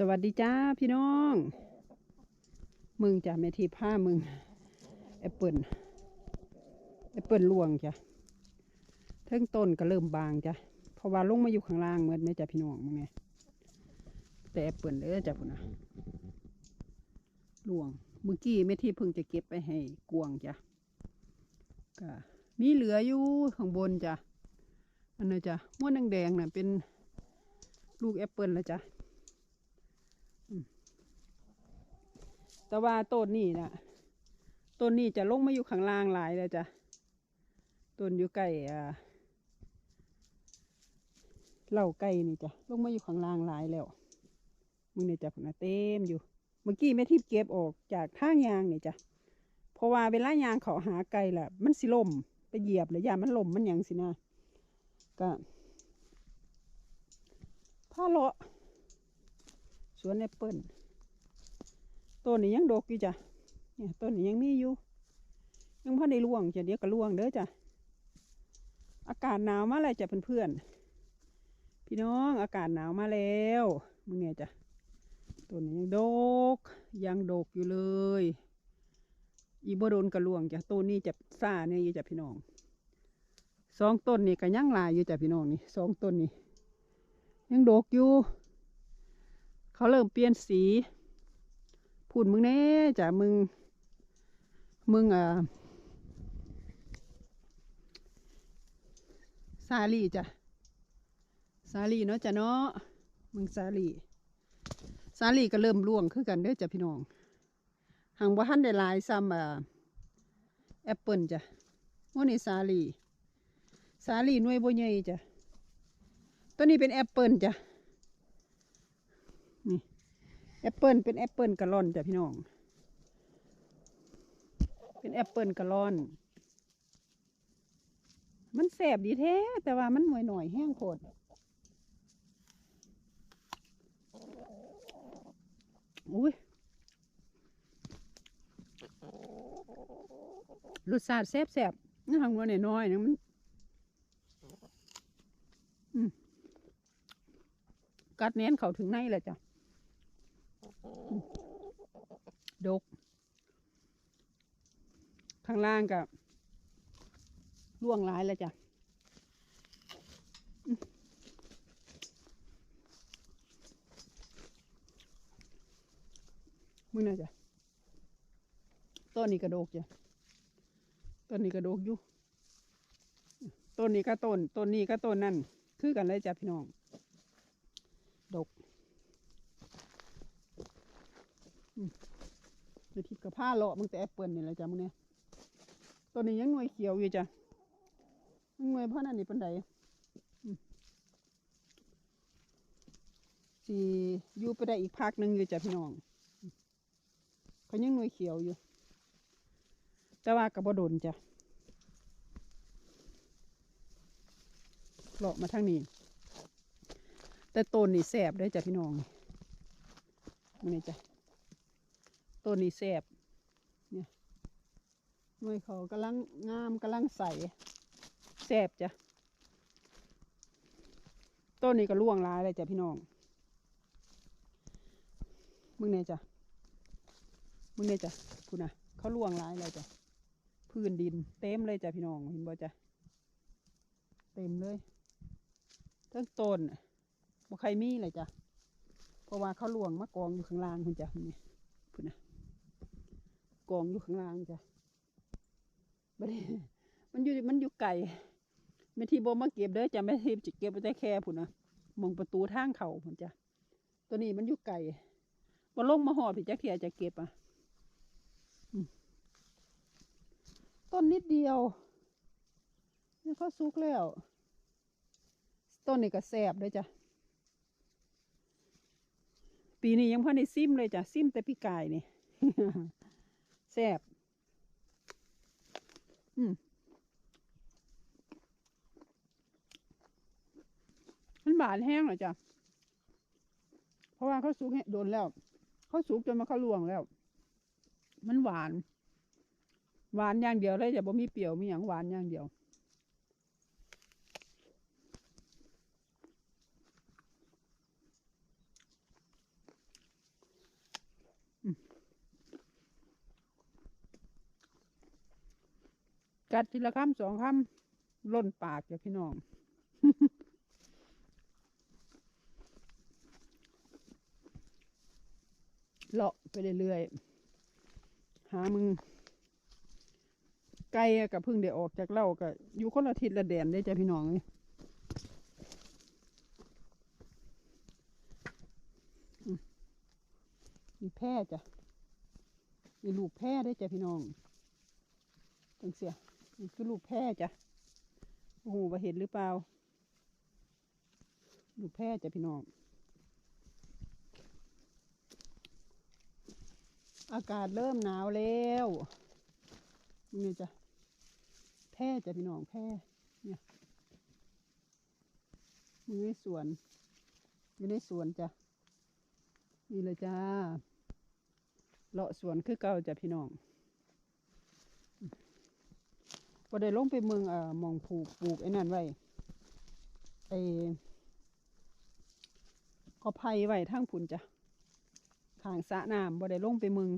สวัสดีจ้าพี่น้อง มึงจ้ะแม่ทีผ้ามึงแอปเปิลแอปเปิลลวงจ้ะเทิงต้นก็เริ่มบางจ้ะเพราะว่าลงมาอยู่ข้างล่างเหมือนแม่จ้ะพี่น้องมึงไงแต่แอปเปิลเด้อจ้ะพุ่นนะลวงเมื่อกี้แม่ทีเพิ่งจะเก็บไปให้กวงจ้ะก็มีเหลืออยู่ข้างบนจ้ะอันนั้จ้ะม้วนแดงๆน่ะเป็นลูกแอปเปิลแล้วจ้ะ แต่ว่าต้นนี้นะต้นนี้จะลงมาอยู่ข้างล่างหลายเลยจ้ะต้นอยู่ใกล้อ่าเหล่าไก่นี่จ้ะลงมาอยู่ข้างล่างหลายแล้วมึงเนี่ยจ้ะพุ่นะเต็มอยู่ เมื่อกี้แม่ทิพย์เก็บออกจากทางยางนี่จ้ะเพราะว่าเวลายางเขาหาไก่แหละมันสิล่มไปเหยียบหรือยามันล่มมันยังสินะก็ผ้าเลาะสวนแอปเปิ้ล ต้นนี้ยังดกอยู่จ้ะเนี่ยต้นนี้ยังมีอยู่ ยังพอได้ร่วงจ้ะเดี๋ยวก็ร่วงเด้อจ้ะอากาศหนาวมาแล้วจ้ะเพื่อนๆพี่น้องอากาศหนาวมาแล้วมึงเนี่ยจ้ะต้นนี้ยังดก ยังดกอยู่เลย อีบโดนกระลวงจ้ะต้นนี้จะซ่าเนี่ยอยู่จ้ะพี่น้องสองต้นนี่ก็ยังลายอยู่จ้ะพี่น้องนี่สองต้นนี่ยังดกอยู่ เขาเริ่มเปลี่ยนสี พูดมึงแน่จ้ะมึง มึงอะซาลีจ้ะซาลีเนาะจ้ะเนาะมึงซาลีซาลีก็เริ่มร่วงคือกันเด้อจ้ะพี่น้องหางบ่ทันได้หลายซ้ำอะแอปเปิลจ้ะว่านี่ซาลีซาลีหน่วยบ่ใหญ่จ้ะตัวนี้เป็นแอปเปิลจ้ะ แอปเปิลเป็นแอปเปิลกะล่อนจ้ะพี่น้อง เป็นแอปเปิลกะล่อน มันแสบดีแท้ แต่ว่ามันหน่อยหน่อยแห้งโคตรอุ้ยรสชาติแซ่บแซ่บนี่ทางวัวน้อยนะมันกัดแน้นเขาถึงในเลยจ้ะ ดก ข้างล่างกับล่วงหลายแล้วจ้ะอืมมึงน่าจ้ะต้นนี้กระโดกจ้ะต้นนี้กระโดกอยู่ต้นนี้ก็ต้นต้นนี้ก็ต้นนั่นคือกันเลยจ้ะพี่น้อง ดก เดี๋ยวทิพย์กับผ้าเลาะมึงแต่แอปเปิลนี่แหละจ้ะมึงเนี่ยตัวนี้ยังหน่วยเขียวอยู่จ้ะยังหน่วยเพราะนั่นนี่เป็นไดสีอยู่ไปได้อีกพักหนึ่งอยู่จ้ะพี่น้องมเขายังหน่วยเขียวอยู่ แต่ว่ากับบโดนจ้ะเลาะมาทางนี้ แต่ต้นนี่แสบได้จ้ะพี่น้องมึงนี่จ้ะ ต้นนี้แสบเนี่ยหน่วยเขากำลังงามกำลังใสแสบจ้ะต้นนี้ก็ร่วงลายเลยจ้ะพี่น้องมึงเนี่ยจ้ะมึงเนี่ยจ้ะคุณน่ะเขาร่วงลายเลยจ้ะพื้นดิน เต็มเลยจ้ะพี่น้องเห็นบ่จ้ะเต็มเลยทั้งต้นน่ะบ่ใครมีเลยจ้ะเพราะว่าเขาล่วงมากองอยู่ข้างล่างคุณจ้ะคุณนี่พุ่นนะ กองอยู่ข้างล่างจ้ะบัดนี้มันอยู่มันอยู่ไก่แม่ทีบมาเก็บเด้อจ้ะแม่ทีจะเก็บไปแต่แค่พุ่นนะมองประตูทางเขาพุ่นจ้ะตัวนี้มันอยู่ไก่บ่ลงมาหอดพี่จักเทียจะเก็บอะต้นนิดเดียวนี่เขาสุกแล้วต้นนี้ก็แสบเลยจ้ะปีนี้ยังพอได้ซิมเลยจ้ะซิมแต่พี่กายนี่ จ้ะเพราะว่าเขาสุกเนี่ยโดนแล้วเขาสุกจนมาเขาลวงแล้ว มันหวาน หวานอย่างเดียวเลยจะบ่มีเปรี้ยวมีอย่างหวานอย่างเดียวกัดทีละคำสองคำล้นปากจ้ะพี่น้อง เลาะไปเรื่อยๆหามึง ไก่อะกับพึ่งได้ออกจากเล่ากับอยู่คนละทิศละแดนได้จ้ะพี่น้องเลยมมีแพร่จ้ะมีลูกแพร่ได้จ้ะพี่น้องจังเสียนี่คือลูกแพร่จ้ะโอ้โหว่าเห็นหรือเปล่า ลูกแพร่จ้ะพี่น้อง อากาศเริ่มหนาวแล้วนี่จ้ะแพร่จะพี่น้องแพร่เนี่ยอยู่ในสวนอยู่ในสวนจ้ะนี่เลยจ้าเลาะสวนคือเก่าจ้ะพี่น้องพอได้ลงไปเมืองเอ่อมองปลูกปลูกไอ้นั่นไว้ไอ้ก็ไผ่ไว้ทางผุนจ้ะ ข้างสะน้ำบ่ได้ลงไปมือง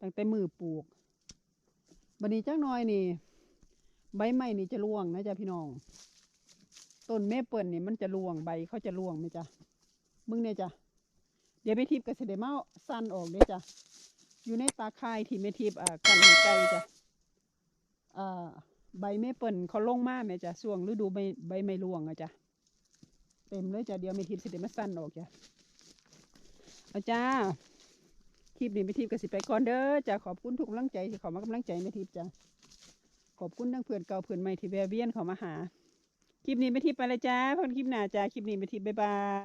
ตั้งแต่มือปลูกบันนี้จักน้อยนี่ ใบไม้นี่จะร่วงนะจ๊ะพี่น้อง ต้นเมเปิลนี่มันจะร่วงใบเขาจะร่วงไหมจ๊ะมึงเนี่ยจ้ะเดี๋ยวแม่ทิพย์ก็สิได้มาสั้นออกเด้อจ้ะอยู่ในตาข่ายที่แม่ทิพย์อ่ากันห้ไก่จ้ะอ่าใบเมเปิลเขาลงมาแม่จ้ะช่วงฤดูใบใบไม้ร่วงอะจ้ะเต็มเลยจ้ะเดี๋ยวแม่ทิพย์เสิได้มาสั้นออกจ้ะ เอาจ้า คลิปนี้ไม่ทิพย์ก็สิไปก่อนเด้อจ้ะขอบคุณทุกกำลังใจที่เขามากำลังใจแม่ทิพย์จ้าขอบคุณทั้งเพื่อนเก่าเพื่อนใหม่ที่แวะเวียนเขามาหา คลิปนี้ไม่ทิพย์ไปเลยจ้าพบกันคลิปหน้าจ้าคลิปนี้ไม่ทิพย์บ๊ายบาย